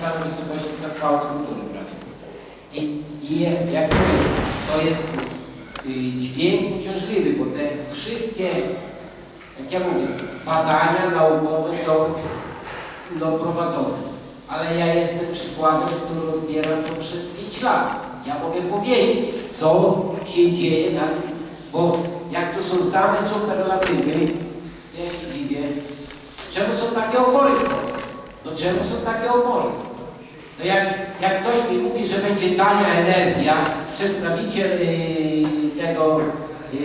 samej wysokości co pałac kultury prawie. I, i jak mówię, to jest y, dźwięk uciążliwy, bo te wszystkie, jak ja mówię, badania naukowe są no, prowadzone. Ale ja jestem przykładem, który odbieram to przez 5 lat. Ja mogę powiedzieć, co się dzieje na bo jak tu są same superlatywy, ja się dziwię, czemu są takie opory w Polsce? No czemu są takie opory? No jak, jak ktoś mi mówi, że będzie tania energia, przedstawiciel yy, tego yy,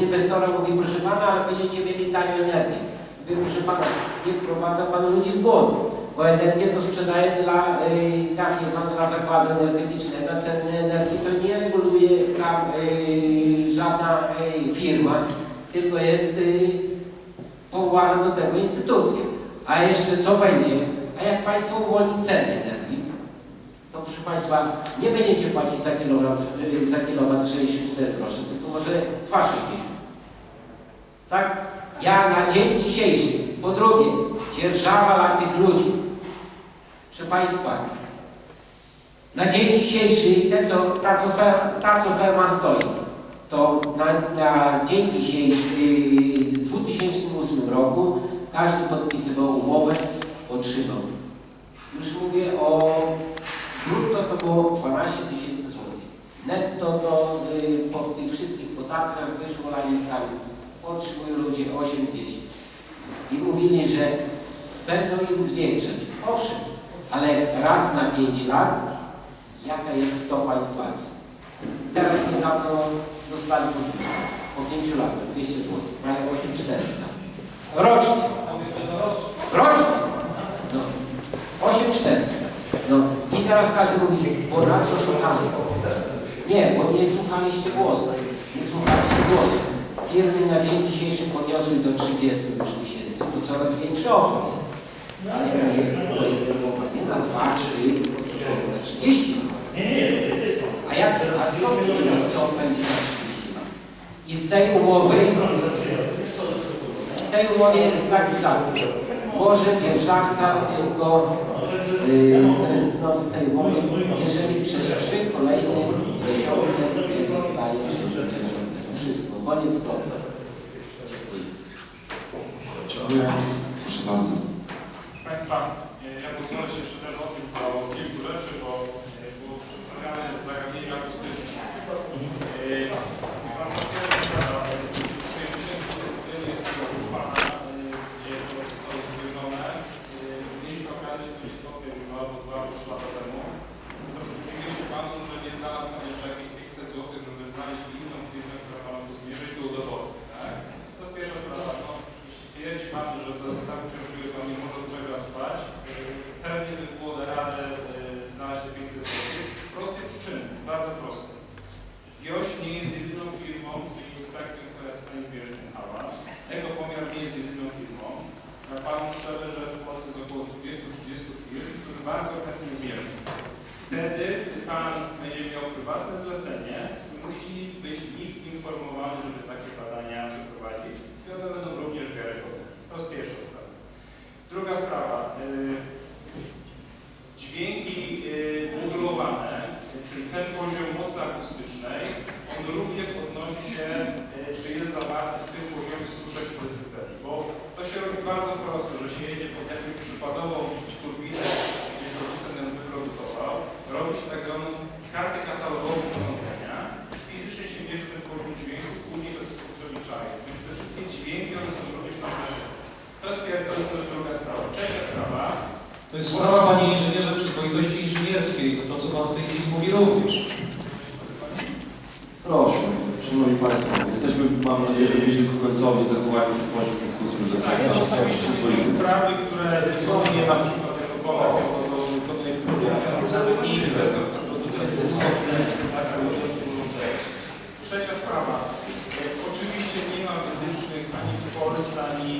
inwestora mówi, proszę pana, będziecie mieli tanią energię. Mówię, proszę pana, nie wprowadza pan ludzi w błąd, bo energię to sprzedaje dla, yy, ta firma, dla zakładu energetycznego, ceny energii to nie reguluje tam yy, żadna yy, firma, tylko jest powołana do tego instytucja. A jeszcze co będzie? A jak Państwo uwolni ceny energii, to proszę Państwa, nie będziecie płacić za kilowat, y, za kilowat 64 groszy, tylko może 2,60. Tak? Ja na dzień dzisiejszy, po drugie, dzierżawa dla tych ludzi. Proszę Państwa, na dzień dzisiejszy, te, co, ta, co ferma, ta, co ferma stoi, to na, na dzień dzisiejszy, w 2008 roku, każdy podpisywał umowę, otrzymał. Już mówię o brutto to było 12 tysięcy złotych. Netto to y, po tych wszystkich podatkach wyszło na tam otrzymują ludzie 8200. I mówili, że będą im zwiększać. Owszem, ale raz na 5 lat jaka jest stopa inflacji. Teraz niedawno dostali podwyżkę. Po 5 latach 200 zł. Mają 8400. Rocznie. Rocznie. No. 8400. No i teraz każdy mówi, bo nas oszukano. Nie, bo nie słuchaliście głosu. Nie słuchaliście głosu. Firmy na dzień dzisiejszy podniosły do 30 już tysięcy, to coraz większy opór jest. Ale ja mówię, to jest nie na 2, 3, to jest na 30 lat. A jak, a skąd co on będzie za 30 lat? I z tej umowy, w tej umowie jest taki zapis. Może dzierżawca tylko zrezygnować z tej umowy, jeżeli przez trzy kolejne miesiące nie zostaje życzenie. To wszystko. Koniec kropka. Dziękuję. Proszę bardzo. Proszę Państwa, ja pozwolę się jeszcze też odnieść do kilku rzeczy, bo e, było przedstawiane zagadnienie akustyczne. E, Pan Sąd sprawa, e, już 60 jest jest produkowana, gdzie to zostało zwierzone. E, Mieliśmy okazję to istotnie już albo dwa, albo trzy lata temu. Troszkę dziwię się Panu, że nie znalazł Pan jeszcze jakieś 500 zł, żeby znaleźć inną firmę, która Panu to zmierzy i to udowodni. Tak? To jest pierwsza sprawa. No, jeśli twierdzi Pan, że to jest tak uciążliwe, Pan nie może od czego spać, yy, pewnie by było da radę yy, znaleźć te 500 zł z prostej przyczyny, z bardzo prostej. Wioś nie jest jedyną firmą, czyli inspekcją, która jest w stanie zmierzyć ten hałas. Ekopomiar nie jest jedyną firmą. Szczerze, że w Polsce jest około 20-30 firm, którzy bardzo chętnie zmierzą. Wtedy, Pan będzie miał prywatne zlecenie, musi być nikt informowany, żeby takie badania przeprowadzić i one będą również wiarygodne. To jest pierwsza sprawa. Druga sprawa. y, Dźwięki y, modulowane, czyli ten poziom mocy akustycznej, on również odnosi się, y, czy jest zawarty w tym poziomie 106 dB, bo to się robi bardzo prosto, że się jedzie pod jakąś przykładową turbinę, gdzie producent ją wyprodukował, robi się tak zwaną kartę katalogową urządzenia, fizycznie się mierzy ten poziom dźwięku, później to wszystko przeliczają. Więc te wszystkie dźwięki, one są również na zeszycie. To jest, pier- to jest, to jest druga sprawa. Trzecia sprawa, To jest sprawa, panie inżynierze, przyzwoitości inżynierskiej. To, co pan w tej chwili mówi również. Proszę, Szanowni Państwo, jesteśmy, mam nadzieję, że bliżej ku końcowi, zachowajmy ten poziom dyskusji do Tak, końca. ja oczywiście są sprawy, które dyskutuję na przykład jako Polak, jako do pewnej produkcji, i inwestor, Trzecia sprawa. E, Oczywiście nie ma wytycznych ani w Polsce, ani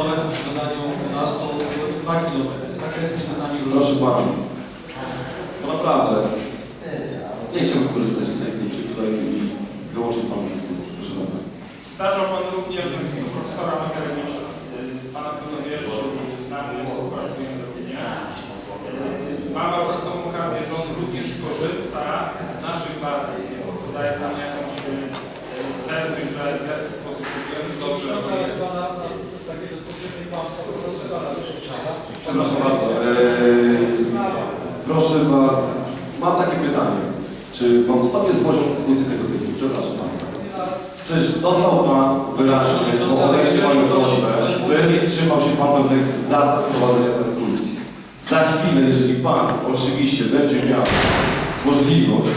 Zusammenarbeit Pan oczywiście będzie miał możliwość,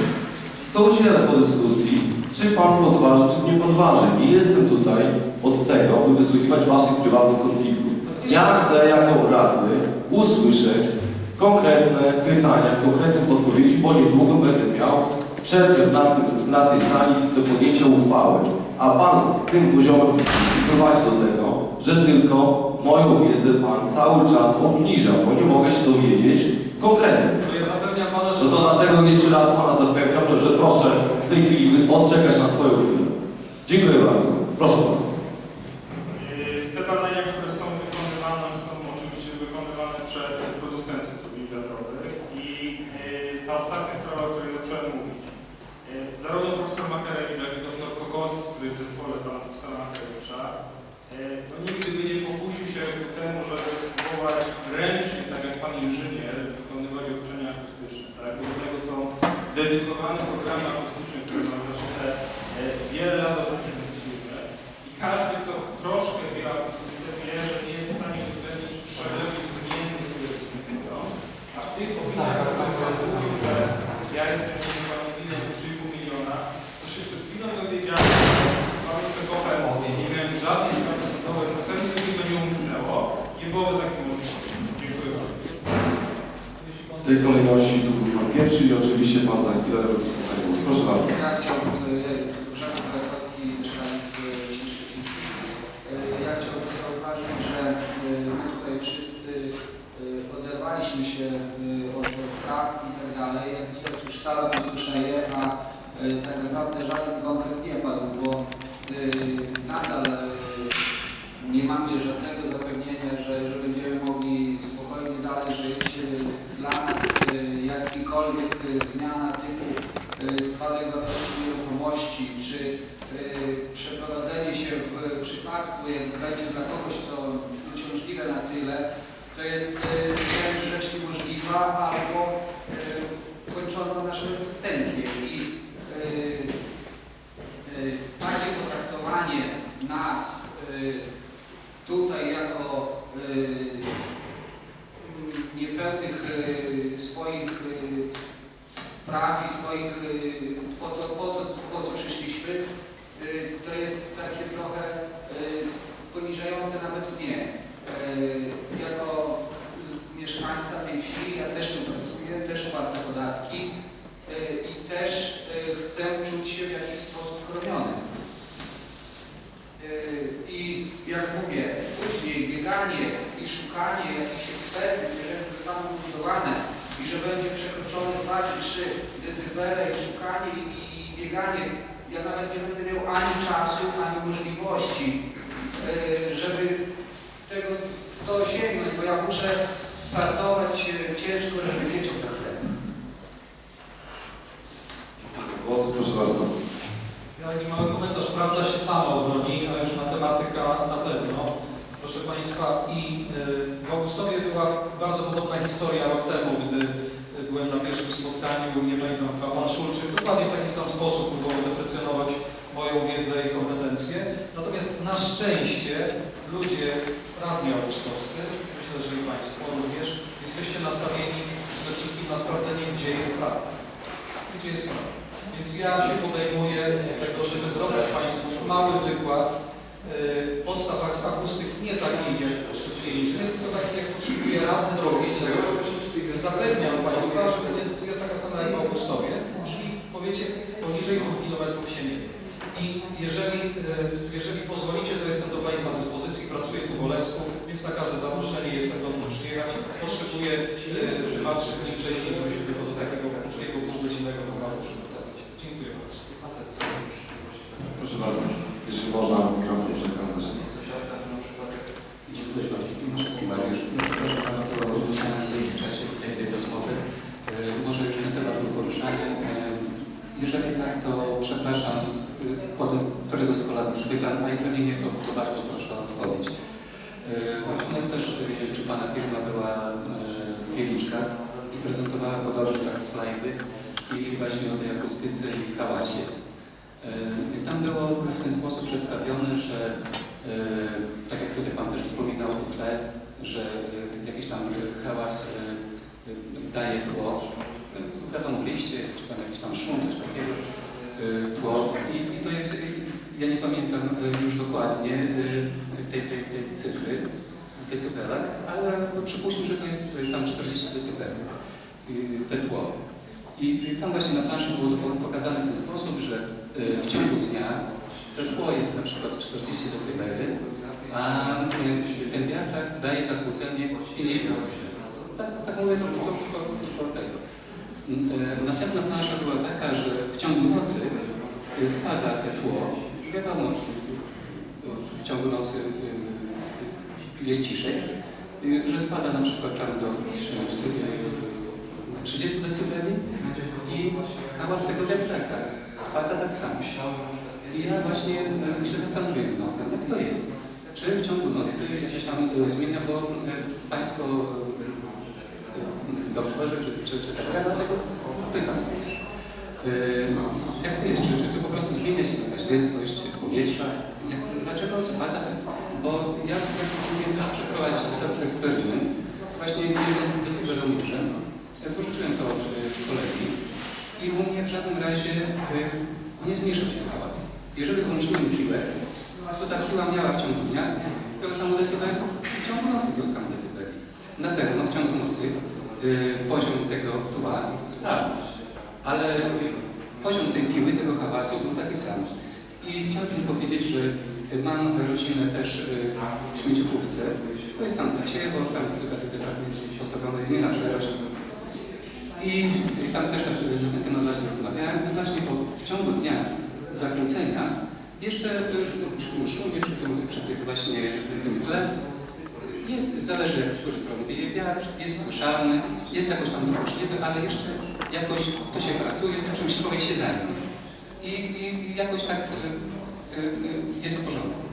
to udzielę po dyskusji, czy Pan podważy, czy nie podważy. Nie jestem tutaj od tego, by wysłuchiwać Waszych prywatnych konfliktów. Ja chcę jako radny usłyszeć konkretne pytania, konkretne podpowiedzi, bo niedługo będę miał przedmiot na, tym- na tej sali do podjęcia uchwały. A Pan tym poziomem dyskusji prowadzi do tego, że tylko moją wiedzę Pan cały czas obniża, bo nie mogę się dowiedzieć konkretnie. No ja zapewniam Pana, że... No to dlatego jeszcze raz Pana zapewniam, że proszę w tej chwili odczekać na swoją chwilę. Dziękuję bardzo. Proszę bardzo. Y, Te badania, które są wykonywane, są oczywiście wykonywane przez producentów turbin wiatrowych i y, ta ostatnia sprawa, o której zacząłem mówić. Y, Zarówno profesor Makarewicz, jak i dr Kokowski, który jest w zespole pana profesora Makarewicza, y, no nigdy by nie pokusił się ku temu, żeby spróbować ręcznie, tak jak pan inżynier, wykonywać obliczenia akustyczne. Tak? Bo do tego są dedykowane programy akustyczne, które ma zaszite wiele lat obliczeń przez firmę. I każdy, kto troszkę wie o akustyce, wie, że nie jest w stanie uwzględnić szeregu zmiennych, które występują. A w tych opiniach, które Pan mówił, że ja jestem winien 3,5 miliona, co się przed chwilą dowiedziałem, Panem Szekowem, nie miałem żadnej sprawy sądowej, na pewno to nie umknęło, nie byłoby takiej możliwości. Dziękuję bardzo. W tej kolejności tu był Pan pierwszy i oczywiście Pan za chwilę zostanie. Proszę bardzo. Ja chciałbym, ja jestem Grzegorz Krakowski, mieszkaniec Ciężkiewicz. Ja chciałbym zauważyć, że e, my tutaj wszyscy e, się e, od, od pracy i tak dalej. Jak widać już sala posłyszeje, a e, tak naprawdę żaden konkret nie padł, bo e, nadal nie mamy żadnego zapewnienia, że, że będziemy mogli spokojnie dalej żyć. Dla nas jakikolwiek zmiana typu spadek wartości nieruchomości, czy przeprowadzenie się w przypadku, jak będzie dla kogoś to uciążliwe na tyle, to jest wręcz rzecz niemożliwa albo e, kończąca naszą egzystencję. I e, takie potraktowanie nas tutaj jako niepełnych swoich praw i swoich, po to, po to, po co przyszliśmy, e, to jest takie trochę e, poniżające nawet mnie. E, Jako z- mieszkańca tej wsi, ja też tu pracuję, też płacę podatki e, i też e, chcę czuć się w jakiś sposób chroniony. Yy, I jak mówię, później bieganie i szukanie jakichś ekspertyz, jeżeli zostaną budowane i że będzie przekroczone 2 czy 3 decybele i szukanie i, i bieganie, ja nawet nie będę miał ani czasu, ani możliwości, yy, żeby tego to osiągnąć, bo ja muszę pracować yy, ciężko, żeby dzieciom dać chleb. Głos, proszę bardzo. Ja nie mały komentarz, prawda się sama obroni, a już matematyka na. Proszę Państwa, i y, w Augustowie była bardzo podobna historia rok temu, gdy y, byłem na pierwszym spotkaniu, nie pamiętam, chyba pan Szulczyk dokładnie w taki sam sposób próbował deprecjonować moją wiedzę i kompetencje. Natomiast na szczęście ludzie, radni augustowscy, myślę, że i Państwo również, jesteście nastawieni przede wszystkim na sprawdzenie, gdzie jest prawda. Gdzie jest prawda. Więc ja się podejmuję tego, żeby zrobić Państwu mały wykład yy, podstaw ak- akustyki, nie taki jak potrzebuje inżynier, tylko taki jak potrzebuje radny do objęcia decyzji. Zapewniam Państwa, że będzie decyzja taka sama jak w Augustowie, czyli powiecie poniżej 2 km się nie. I jeżeli, e, jeżeli pozwolicie, to jestem do Państwa dyspozycji, pracuję tu w Olecku, więc na każde zaproszenie jestem gotów przyjechać. Potrzebuję 2-3 dni wcześniej, żeby się tylko do takiego krótkiego, półgodzinnego programu przygotować. Dziękuję bardzo. Proszę bardzo, jeśli można mikrofon przekazać. Dziękuję bardzo wszystkim Mariusz. Proszę bardzo, musiałem wyjść w czasie tej, tej rozmowy. E, Może już nie temat był poruszany. E, Jeżeli tak, to przepraszam, e, potem którego z kolegów spytam, a jeżeli nie, to, to bardzo proszę o odpowiedź. Nas też, czy Pana firma była w Wieliczkach i prezentowała podobnie tak slajdy i właśnie o tej akustyce i hałasie. E, Tam było w ten sposób przedstawione, że e, tak jak tutaj Pan też wspominał o tle, że e, jakiś tam hałas daje tło, wiadomo liście, czy tam jakiś tam szum, coś takiego, tło i, i to jest, ja nie pamiętam już dokładnie tej, tej, tej cyfry w decybelach, ale no, przypuśćmy, że to jest tam 40 decybeli, te tło. I tam właśnie na planszy było to pokazane w ten sposób, że w ciągu dnia to tło jest na przykład 40 dB, a y, ten wiatrak daje zakłócenie 50 dB. Tak, tak mówię to to, to, to tego. Y, Następna plansza była taka, że w ciągu nocy y, spada te tło. Wiadomo, y, w ciągu nocy y, jest ciszej, y, że spada na przykład tam do y, cztery- y, 30 dB i hałas tego wiatraka spada tak samo. I ja właśnie e, się zastanowiłem, no, jak to jest? Czy w ciągu nocy jakieś tam e, zmienia, bo e, Państwo, doktorze, czy, czy, czy tak, ja dlatego pytam Jak to jest? Czy, czy to po prostu zmienia się jakaś gęstość powietrza? Dlaczego spada ten? Bo ja spróbuję też przeprowadzić sobie eksperyment, właśnie jednym decybelometrem, ja pożyczyłem to od kolegi i u mnie w żadnym razie e, nie zmniejszył się hałas. Jeżeli włączyłem piłę, to ta piła miała w ciągu dnia tyle samo decybeli i w ciągu nocy tyle samo decybeli. Na pewno w ciągu nocy e, poziom tego tła spadł, ale poziom tej piły, tego hałasu był taki sam. I chciałbym powiedzieć, że mam rodzinę też e, w śmieciówce. To jest tam bo tam chyba jest postawione nie na czegoś. I tam też na ten temat właśnie rozmawiałem. I właśnie bo w ciągu dnia zakłócenia jeszcze przy tym szumie, przy tym, przy tym właśnie tym tle jest, zależy jak z której strony wieje wiatr, jest słyszalny, jest jakoś tam dokuczliwy, ale jeszcze jakoś to się pracuje, to czymś człowiek się zajmie. I, i, jakoś tak y, y, jest w porządku.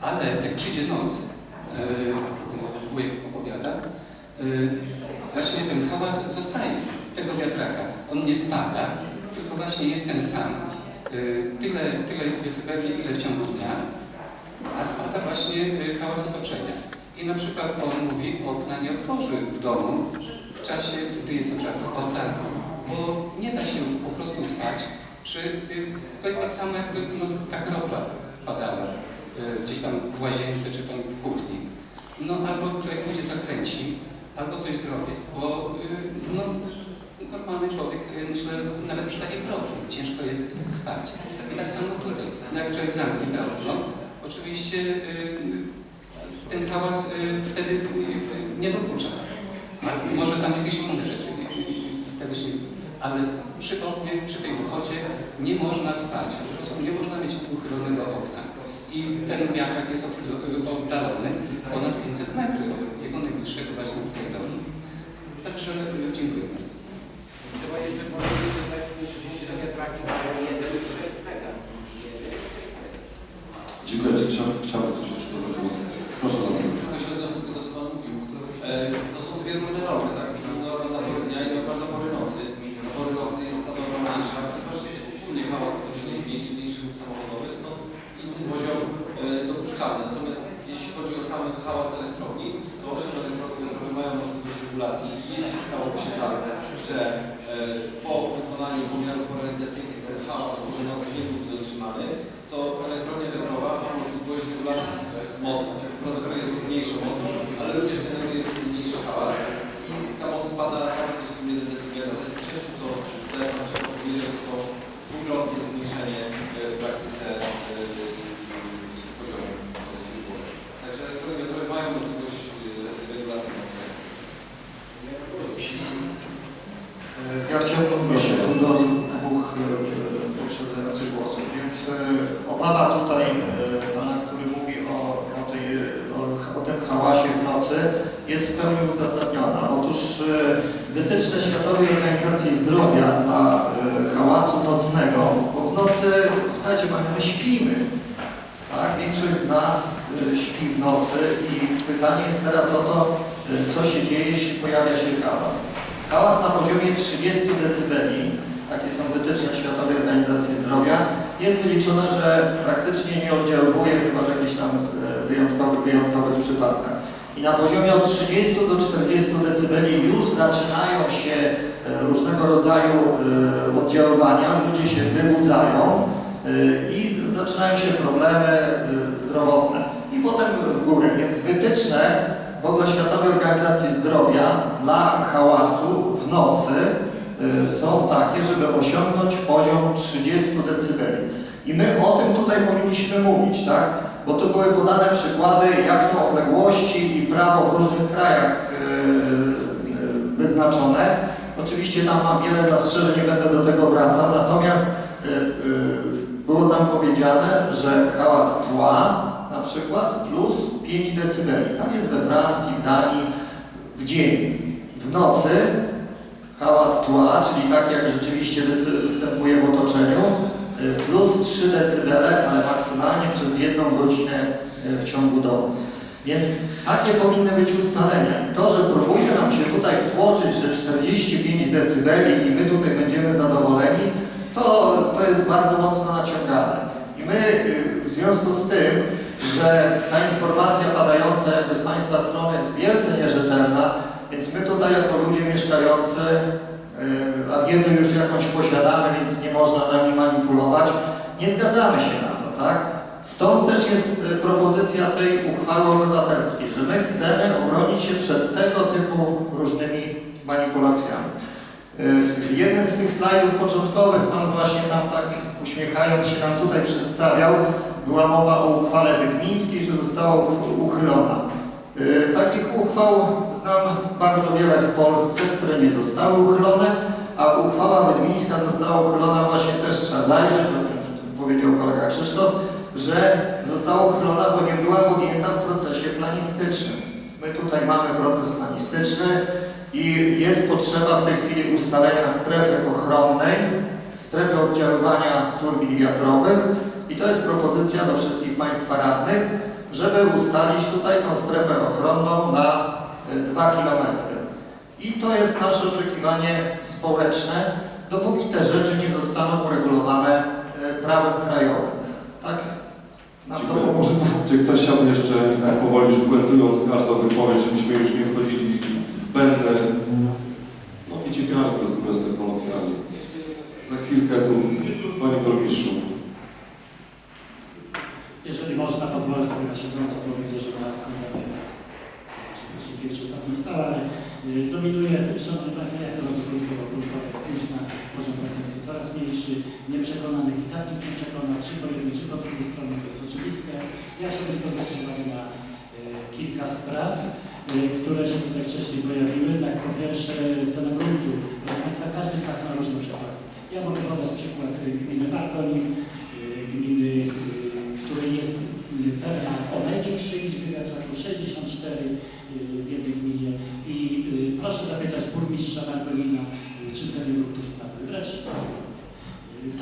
Ale jak przyjdzie noc, y, wujek opowiada, y, właśnie ten hałas zostaje tego wiatraka. On nie spada, tylko właśnie jest ten sam. Y, Tyle, tyle decybeli, ile w ciągu dnia, a spada właśnie y, hałas otoczenia. I na przykład on mówi, okna nie otworzy w domu w czasie, gdy jest na przykład ochota, bo nie da się po prostu spać. Przy, y, to jest tak samo jakby no, ta kropla padała gdzieś tam w łazience czy tam w kuchni. No albo człowiek pójdzie zakręci, albo coś zrobi, bo y, no, normalny człowiek, y, myślę, nawet przy takiej kropli ciężko jest spać. I tak samo tutaj, no jak człowiek zamknie to okno, oczywiście y, ten hałas wtedy nie dokucza. Może tam jakieś inne rzeczy, y, y, tego się ale przy oknie, przy tej wychodzie nie można spać, po prostu nie można mieć uchylonego okna. I ten wiatrak jest oddalony ponad 500 metrów od jego najbliższego właśnie. Także y, dziękuję bardzo. Trzeba jeszcze powiedzieć, że najważniejsze do wiatraki mają 1,6 mega. Dziękuję. Czy chciał, chciałby ktoś jeszcze do głos? Proszę bardzo. Tylko się odniosę do tego, co Pan mówił. E, to są dwie różne normy, tak? Norma na pory dnia i norma na pory nocy. Na pory nocy jest ta norma mniejsza, ponieważ jest ogólnie hałas w otoczeniu jest mniejszy, mniejszy ruch samochodowy, jest to inny poziom e, dopuszczalny. Natomiast jeśli chodzi o sam hałas elektrowni, to owszem, elektrownie wiatrowe mają możliwość regulacji i jeśli stałoby się tak, zmniejszenie e, w praktyce e, poziomu e, źródłowego. Także elektrownie mają możliwość e, regulacji mocnej. Ja chciałbym odnieść się tu do dwóch e, poprzedzających głosów, więc e, obawa tutaj e, pana, który mówi o, o, tej, o, o tym hałasie w nocy jest w pełni uzasadniona. Otóż e, wytyczne Światowej Organizacji Zdrowia dla e, hałasu nocnego, bo w nocy, słuchajcie my śpimy. Tak? Większość z nas śpi w nocy i pytanie jest teraz o to, co się dzieje, jeśli pojawia się hałas. Hałas na poziomie 30 dB, takie są wytyczne Światowej Organizacji Zdrowia, jest wyliczone, że praktycznie nie oddziałuje, chyba że jakieś tam e, wyjątkowych, wyjątkowych przypadkach. I na poziomie od 30 do 40 dB już zaczynają się e, różnego rodzaju e, oddziaływania, ludzie się wybudzają i zaczynają się problemy zdrowotne. I potem w górę, więc wytyczne w ogóle Światowej Organizacji Zdrowia dla hałasu w nocy są takie, żeby osiągnąć poziom 30 dB. I my o tym tutaj powinniśmy mówić, tak? Bo tu były podane przykłady, jak są odległości i prawo w różnych krajach y, y, wyznaczone. Oczywiście tam mam wiele zastrzeżeń, nie będę do tego wracał, natomiast było tam powiedziane, że hałas tła na przykład plus 5 dB. Tak jest we Francji, w Danii w dzień. W nocy hałas tła, czyli tak jak rzeczywiście wyst- występuje w otoczeniu, y, plus 3 dB, ale maksymalnie przez jedną godzinę y, w ciągu dobu. Więc takie powinny być ustalenia. To, że próbuje nam się tutaj wtłoczyć, że 45 dB i my tutaj będziemy zadowoleni, to, to jest bardzo mocno naciągane. I my y, w związku z tym, że ta informacja padająca jakby z Państwa strony jest wielce nierzetelna, więc my tutaj jako ludzie mieszkający, y, a wiedzę już jakąś posiadamy, więc nie można nami manipulować, nie zgadzamy się na to, tak? Stąd też jest y, propozycja tej uchwały obywatelskiej, że my chcemy obronić się przed tego typu różnymi manipulacjami. Y, W jednym z tych slajdów początkowych Pan właśnie nam tak uśmiechając się nam tutaj przedstawiał, była mowa o uchwale bydmińskiej, że została uch- uchylona. Y, Takich uchwał znam bardzo wiele w Polsce, które nie zostały uchylone, a uchwała bydmińska została uchylona właśnie też trzeba zajrzeć, o tym powiedział kolega Krzysztof, że została uchylona, bo nie była podjęta w procesie planistycznym. My tutaj mamy proces planistyczny i jest potrzeba w tej chwili ustalenia strefy ochronnej, strefy oddziaływania turbin wiatrowych i to jest propozycja do wszystkich Państwa radnych, żeby ustalić tutaj tą strefę ochronną na 2 km. I to jest nasze oczekiwanie społeczne, dopóki te rzeczy nie zostaną uregulowane e, prawem krajowym. Tak? Nam to Dziękuję. pomoże. Czy ktoś chciałby jeszcze, i tak powoli już puentując każdą wypowiedź, żebyśmy już nie wchodzili w zbędne, no wiecie, piary, mówiąc tak kolokwialnie. Za chwilkę tu, Panie Burmistrzu. Jeżeli można, pozwolę sobie na siedząco prowizorze na konwencję. Właśnie pierwszy ostatni stał, ale y, dominuje, Szanowni Państwo, ja chcę bardzo krótko, bo krótko jest późna, poziom procentu coraz mniejszy, nieprzekonanych i takich nie przekona, czy po jednej, czy po drugiej stronie, to jest oczywiste. Ja chciałbym tylko zwrócić uwagę na y, kilka spraw, y, które się tutaj wcześniej pojawiły. Tak, po pierwsze cena gruntu. Proszę Państwa, każdy z nas ma różny przykład. Ja mogę podać przykład y, gminy Markonik, y, gminy, y, w której jest y, ferma o największej liczbie wiatraków, 64 y, w jednej gminie. I y, proszę zapytać burmistrza Markonina, y, czy ceny gruntów spadły. Wręcz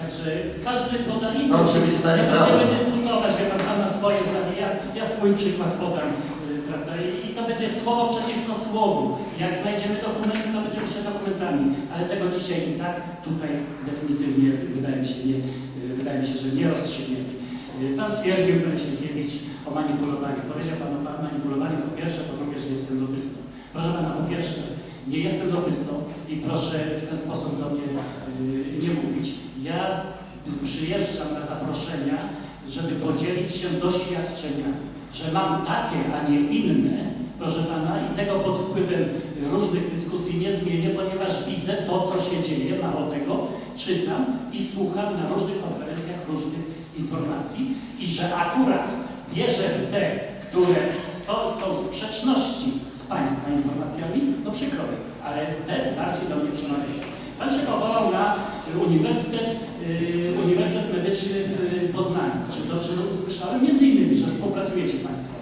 Także każdy poda inny. Oczywista Nie będziemy dyskutować, wie pan, pan ma swoje zdanie, ja, ja swój przykład podam, prawda, I, i to będzie słowo przeciwko słowu. Jak znajdziemy dokumenty, to będziemy się dokumentami, ale tego dzisiaj i tak tutaj definitywnie wydaje mi się, nie, wydaje mi się że nie rozstrzygniemy. Pan stwierdził, pan Ślekiewicz, o manipulowaniu. Powiedział pan o manipulowaniu po pierwsze, po drugie, że jestem lobbystą. Proszę pana, po pierwsze, nie jestem lobbystą i proszę w ten sposób do mnie y, nie mówić. Ja przyjeżdżam na zaproszenia, żeby podzielić się doświadczeniami, że mam takie, a nie inne, proszę Pana, i tego pod wpływem różnych dyskusji nie zmienię, ponieważ widzę to, co się dzieje, mało tego, czytam i słucham na różnych konferencjach różnych informacji i że akurat wierzę w te, które są sprzeczności z Państwa informacjami, no przykro mi, ale te bardziej do mnie przemawiają. Pan się powołał na Uniwersytet, y, Uniwersytet Medyczny w Poznaniu. Czy dobrze usłyszałem? Między innymi, że współpracujecie Państwo.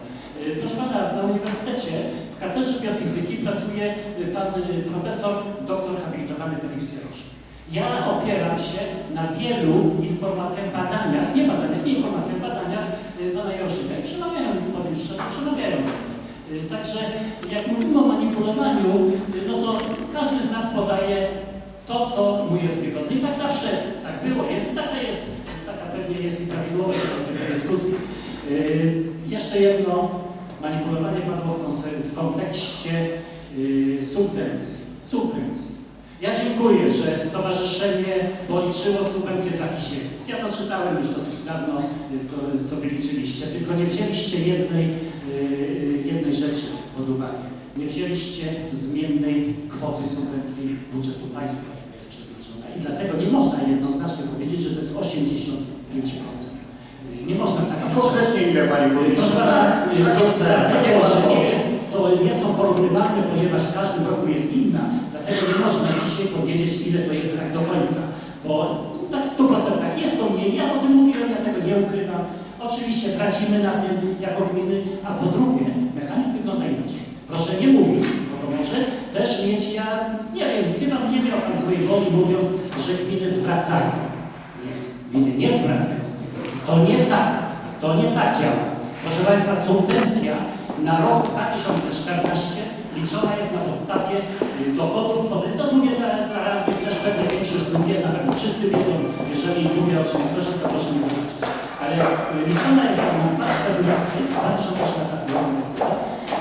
Y, Proszę Pana, na Uniwersytecie w katedrze biofizyki pracuje y, Pan y, profesor, doktor habilitowany Felix Jarosz. Ja opieram się na wielu informacjach, badaniach, nie badaniach, nie informacjach, badaniach y, Pana Jaroszyka i przemawiają, powiem szczerze, przemawiają. Y, Także jak mówimy o manipulowaniu, y, no to każdy z nas podaje to, co mu jest wygodne. I tak zawsze tak było, jest taka jest, taka pewnie jest i prawidłowość tej dyskusji. Yy, jeszcze jedno, manipulowanie padło w, kontekście subwencji. Subwencji. Ja dziękuję, że stowarzyszenie policzyło subwencje dla Kisielnic. Ja to czytałem już dosyć dawno, yy, co, co wyliczyliście, tylko nie wzięliście jednej, yy, jednej rzeczy pod uwagę. Nie wzięliście zmiennej kwoty subwencji budżetu państwa, jaka jest przeznaczona. I dlatego nie można jednoznacznie powiedzieć, że to jest 85%. Nie można tak A konkretnie ile Pani burmistrz? Proszę pana, Tak, y, tak, to. nie, jest, to nie są porównywalne, ponieważ w każdym roku jest inna, dlatego nie można dzisiaj powiedzieć, ile to jest tak do końca, bo tak w 100% jest to mniej, ja o tym mówiłem, ja tego nie ukrywam. Oczywiście tracimy na tym jako gminy, a po drugie, mechanizm wygląda inaczej. Proszę nie mówić, bo to może też mieć, ja nie wiem, chyba nie miał Pan złej woli mówiąc, że gminy zwracają. Nie, gminy nie zwracają subwencji. To nie tak, to nie tak działa. Proszę Państwa, subwencja na rok 2014 liczona jest na podstawie y, dochodów, od- to mówię dla, radnych, też pewnie większość wie, na pewno wszyscy wiedzą, jeżeli mówię oczywistości, to proszę mi wybaczyć. Ale y, liczona jest na 2014, 2014 rok jest to,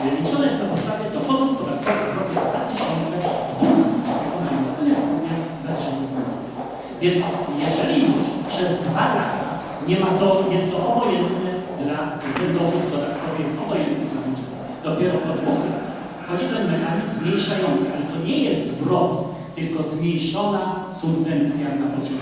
y, liczona jest na podstawie dochodów podatkowych w roku 2012. Ona na koniec grudnia 2012. Więc jeżeli już przez dwa lata nie ma to, jest to obojętne dla, ten dochód dodatkowy jest obojętny dla budżetu. Dopiero po dwóch latach wchodzi ten mechanizm zmniejszający, ale to nie jest zwrot, tylko zmniejszona subwencja na wychodzi.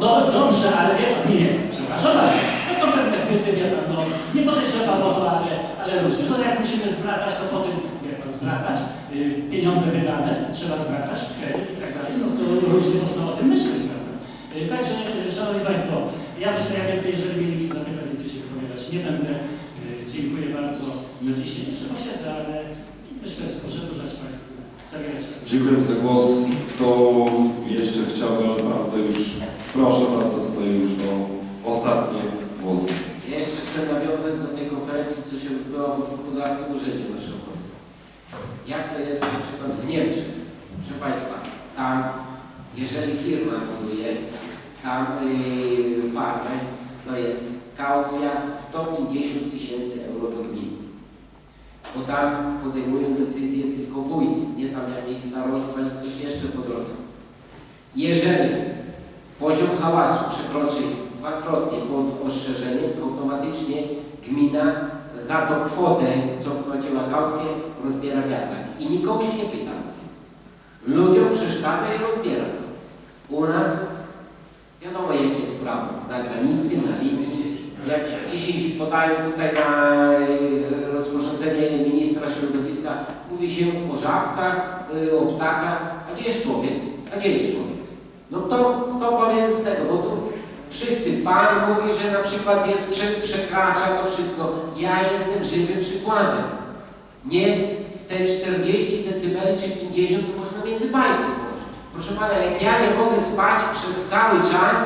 No dobrze, ale pan, nie, przepraszam bardzo. To są pewne chwyty, wie no nie podejrzewam o to, ale, ale różnie. No jak musimy zwracać, to potem, wie pan, zwracać, y, pieniądze wydane, trzeba zwracać, kredyt i tak dalej, no to różnie można o tym myśleć, prawda? Y, Także, y, Szanowni Państwo, ja myślę, ja więcej, jeżeli mieli zapytań, więcej się wypowiadać nie będę. Y, Dziękuję bardzo na dzisiejsze posiedzenie, ale Dziękuję za głos. To jeszcze Pan tutaj już, proszę bardzo tutaj już o ostatnie głosy. Ja jeszcze chcę nawiązać do tej konferencji, co się odbyła w Podlaskim Urzędzie Marszałkowskim. Jak to jest na przykład w Niemczech? Proszę Państwa, tam, jeżeli firma buduje tam yy, farmę, to jest kaucja 150 tysięcy euro gminy. Bo tam podejmują decyzję tylko wójt, nie tam jakieś starostwa i ktoś jeszcze po drodze. Jeżeli poziom hałasu przekroczy dwakrotnie pod ostrzeżeniem, automatycznie gmina za tą kwotę, co wpłaciła kaucję, rozbiera wiatrak. I nikogo się nie pyta. Ludziom przeszkadza i rozbiera to. U nas wiadomo jakie jest prawo. Na granicy, na linii. Jak dzisiaj podają tutaj na y, rozporządzenie ministra środowiska, mówi się o żabkach, y, o ptakach. A gdzie jest człowiek? A gdzie jest człowiek? No to, to powiem z tego, bo tu wszyscy, Pan mówi, że na przykład jest, prze, przekracza to wszystko. Ja jestem żywym przykładem. Nie te 40 decybeli czy 50 to można między bajki włożyć. Proszę Pana, jak ja nie mogę spać przez cały czas,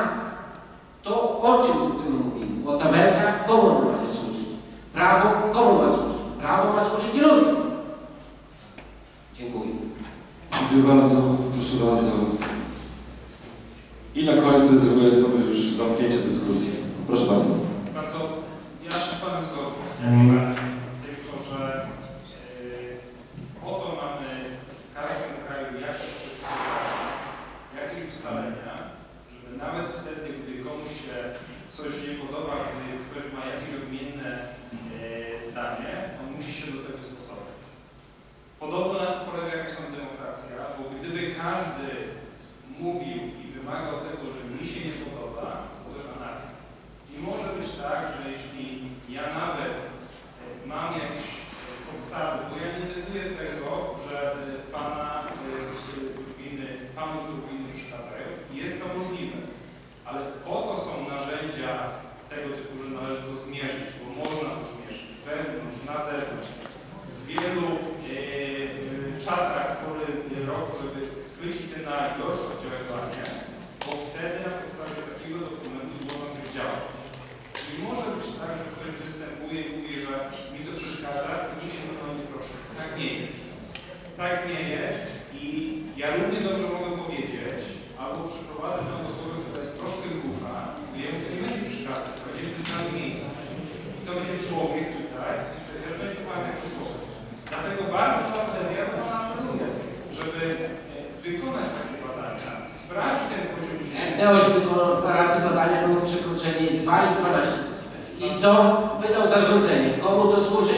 Wydał zarządzenie. Komu to służy?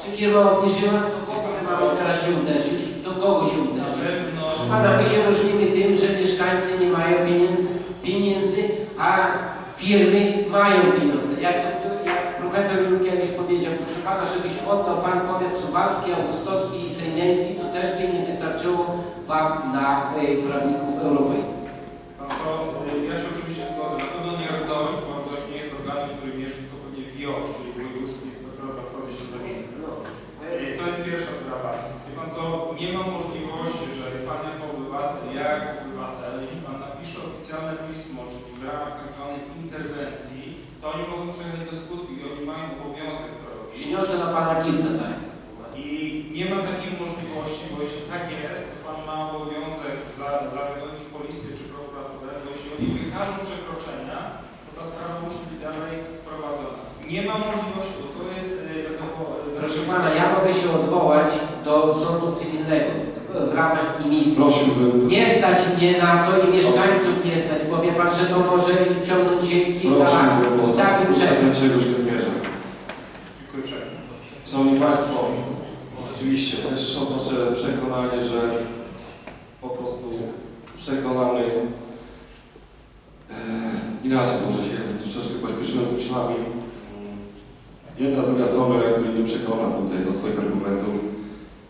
Czy firma obniżyła? Do kogo my mamy teraz się uderzyć? Do kogo się uderzyć? Proszę Pana, my się różnimy tym, że mieszkańcy nie mają pieniędzy, pieniędzy a firmy mają pieniądze. Jak, jak profesor Jurkiewicz powiedział, proszę Pana, żebyś oddał Pan powiat suwalski, augustowski i sejneński, to też by nie wystarczyło Wam na y, prawników europejskich. Ja się WIOŚ, czyli Wojewódzki Inspektorat Ochrony Środowiska. Y, To jest pierwsza sprawa. Wie Pan co, nie ma możliwości, że Pan jako obywatel, ja jako obywatel, jeśli Pan napisze oficjalne pismo, czyli w ramach tak zwanej interwencji, to oni mogą przejechać do skutku i oni mają obowiązek to robić. Przyniosę na Pana kilka tak. I nie ma takiej możliwości, bo jeśli tak jest, to Pan ma obowiązek za, zawiadomić policję czy prokuraturę, bo jeśli oni wykażą przekroczenia, to ta sprawa musi być dalej prowadzona. Nie ma możliwości, bo to jest e, wiadomo... e, Proszę Pana, ja mogę się odwołać do sądu cywilnego w, w ramach emisji. Prosiłbym, Nie stać mnie na to i mieszkańców nie stać, bo wie Pan, że to może ciągnąć się kilka lat. prosiłbym, I tak czegoś nie zmierza. Dziękuję uprzejmie. Szanowni Państwo, oczywiście też odnoszę przekonanie, że po prostu przekonamy e, inaczej może się troszeczkę pośpieszyłem z myślami. Jedna z druga strona jakby nie przekona tutaj do swoich argumentów,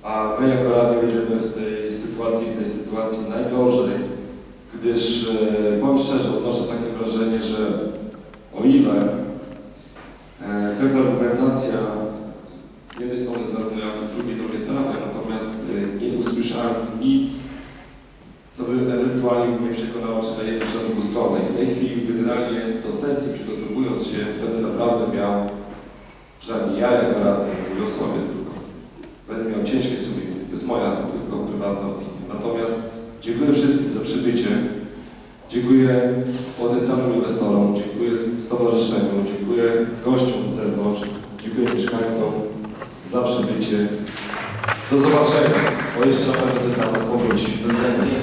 a my jako radni będziemy w tej sytuacji, w tej sytuacji najgorzej, gdyż e, powiem szczerze, odnoszę takie wrażenie, że o ile e, pewna argumentacja z jednej strony zarówno jak i drugiej do trafia, natomiast y, nie usłyszałem nic, co by ewentualnie mnie przekonało, czy na jedną czy na w tej chwili generalnie do sesji przygotowując się, będę naprawdę miał, przynajmniej ja jako radny, mówię o sobie tylko, będę miał ciężkie sumienie. To jest moja tylko prywatna opinia. Natomiast dziękuję wszystkim za przybycie. Dziękuję potencjalnym inwestorom, dziękuję stowarzyszeniu, dziękuję gościom z zewnątrz, dziękuję mieszkańcom za przybycie. Do zobaczenia, bo jeszcze na pewno ten temat powróci. Do.